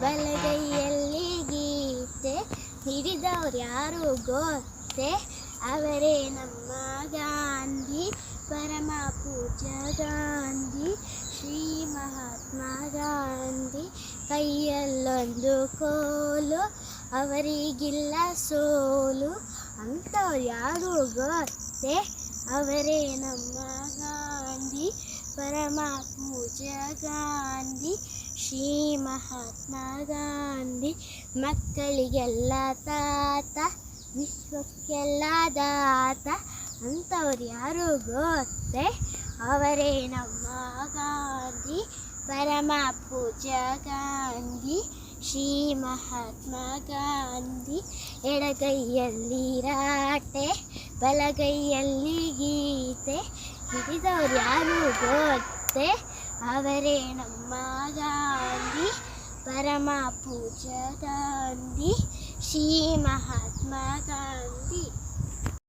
ಬಲಗೈಯಲ್ಲಿ ಗೀತೆ ಹಿಡಿದವ್ರು ಯಾರು ಗೊತ್ತೆ? ಅವರೇ ನಮ್ಮ ಗಾಂಧಿ, ಪರಮ ಪೂಜಾ ಗಾಂಧಿ, ಶ್ರೀ ಮಹಾತ್ಮ ಗಾಂಧಿ. ಕೈಯಲ್ಲೊಂದು ಕೋಲು, ಅವರಿಗಿಲ್ಲ ಸೋಲು. ಅಂಥವ್ರು ಯಾರು ಗೊತ್ತೆ? ಅವರೇ ನಮ್ಮ ಪರಮ ಪೂಜ್ಯ ಗಾಂಧಿ ಶ್ರೀ ಮಹಾತ್ಮ ಗಾಂಧಿ ಮಕ್ಕಳಿಗೆಲ್ಲ ತಾತ, ವಿಶ್ವಕ್ಕೆಲ್ಲ ದಾತ, ಅಂಥವ್ರು ಯಾರು ಗೊತ್ತೆ? ಅವರೇ ನಮ್ಮ ಗಾಂಧಿ ಪರಮ ಪೂಜ್ಯ ಗಾಂಧಿ ಶ್ರೀ ಮಹಾತ್ಮ ಗಾಂಧಿ ಎಡಗೈಯಲ್ಲಿ ರಾಟೆ, ಬಲಗೈಯಲ್ಲಿ ಗೀತೆ ಹಿಡಿದವ್ರು ಯಾರು? ಗೊತ್ತೇ? ಅವರೇ ನಮ್ಮ ಗಾಂಧಿ ಪರಮ ಪೂಜ್ಯ ಗಾಂಧಿ ಶ್ರೀ ಮಹಾತ್ಮ ಗಾಂಧಿ.